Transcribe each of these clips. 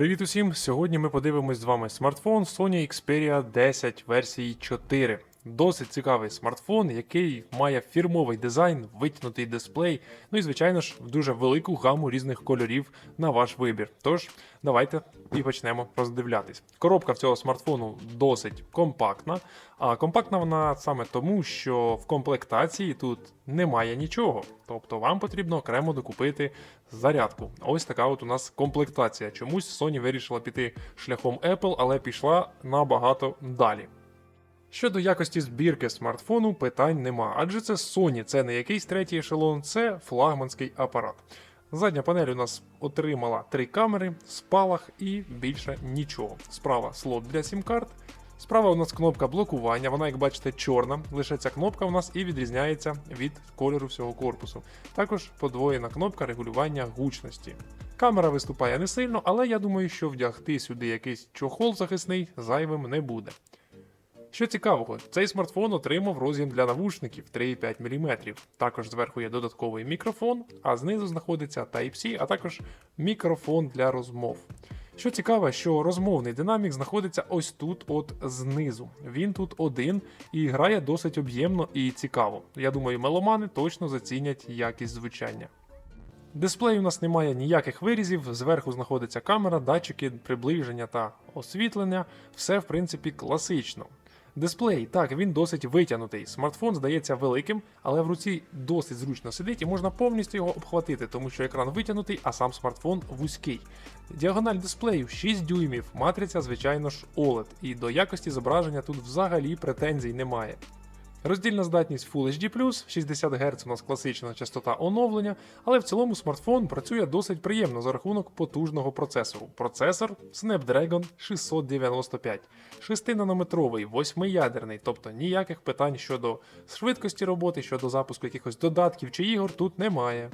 Привіт усім! Сьогодні ми подивимось з вами смартфон Sony Xperia 10 версії 4. Досить цікавий смартфон, який має фірмовий дизайн, витягнутий дисплей, ну і, звичайно ж, дуже велику гаму різних кольорів на ваш вибір. Тож, давайте і почнемо роздивлятись. Коробка в цього смартфону досить компактна. А компактна вона саме тому, що в комплектації тут немає нічого. Тобто вам потрібно окремо докупити зарядку. Ось така от у нас комплектація. Чомусь Sony вирішила піти шляхом Apple, але пішла набагато далі. Щодо якості збірки смартфону, питань нема, адже це Sony, це не якийсь третій ешелон, це флагманський апарат. Задня панель у нас отримала три камери, спалах і більше нічого. Справа слот для сім-карт. Справа у нас кнопка блокування, вона, як бачите, чорна. Лише ця кнопка у нас і відрізняється від кольору всього корпусу. Також подвоєна кнопка регулювання гучності. Камера виступає не сильно, але я думаю, що вдягти сюди якийсь чохол захисний зайвим не буде. Що цікавого, цей смартфон отримав роз'єм для навушників 3,5 мм. Також зверху є додатковий мікрофон, а знизу знаходиться Type-C, а також мікрофон для розмов. Що цікаво, що розмовний динамік знаходиться ось тут, от знизу. Він тут один і грає досить об'ємно і цікаво. Я думаю, меломани точно зацінять якість звучання. Дисплей у нас немає ніяких вирізів, зверху знаходиться камера, датчики приближення та освітлення. Все в принципі класично. Дисплей, так, він досить витягнутий. Смартфон здається великим, але в руці досить зручно сидить і можна повністю його обхватити, тому що екран витягнутий, а сам смартфон вузький. Діагональ дисплею 6 дюймів, матриця, звичайно ж, OLED, і до якості зображення тут взагалі претензій немає. Роздільна здатність Full HD+, 60 Гц у нас класична частота оновлення, але в цілому смартфон працює досить приємно за рахунок потужного процесору. Процесор Snapdragon 695, 6-нанометровий, 8-ядерний, тобто ніяких питань щодо швидкості роботи, щодо запуску якихось додатків чи ігор тут немає.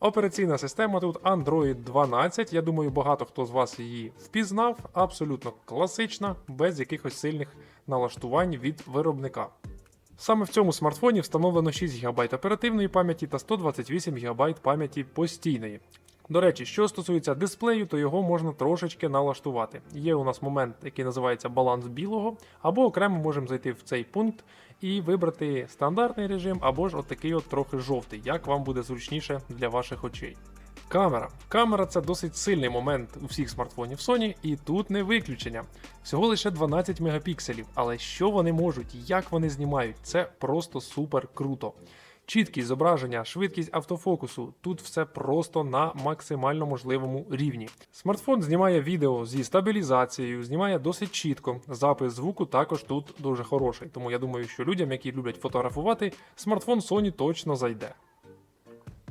Операційна система тут Android 12. Я думаю, багато хто з вас її впізнав. Абсолютно класична, без якихось сильних налаштувань від виробника. Саме в цьому смартфоні встановлено 6 ГБ оперативної пам'яті та 128 ГБ пам'яті постійної. До речі, що стосується дисплею, то його можна трошечки налаштувати. Є у нас момент, який називається баланс білого, або окремо можемо зайти в цей пункт і вибрати стандартний режим, або ж отакий от трохи жовтий, як вам буде зручніше для ваших очей. Камера. Камера це досить сильний момент у всіх смартфонів Sony, і тут не виключення. Всього лише 12 мегапікселів, але що вони можуть, як вони знімають, це просто супер круто. Чіткість зображення, швидкість автофокусу тут все просто на максимально можливому рівні. Смартфон знімає відео зі стабілізацією, знімає досить чітко. Запис звуку також тут дуже хороший. Тому я думаю, що людям, які люблять фотографувати, смартфон Sony точно зайде.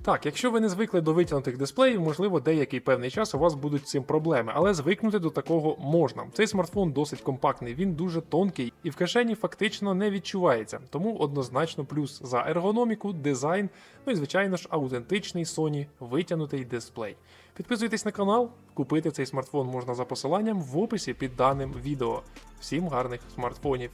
Так, якщо ви не звикли до витягнутих дисплеїв, можливо, деякий певний час у вас будуть цим проблеми, але звикнути до такого можна. Цей смартфон досить компактний, він дуже тонкий і в кишені фактично не відчувається, тому однозначно плюс за ергономіку, дизайн, ну і звичайно ж аутентичний Sony витягнутий дисплей. Підписуйтесь на канал, купити цей смартфон можна за посиланням в описі під даним відео. Всім гарних смартфонів!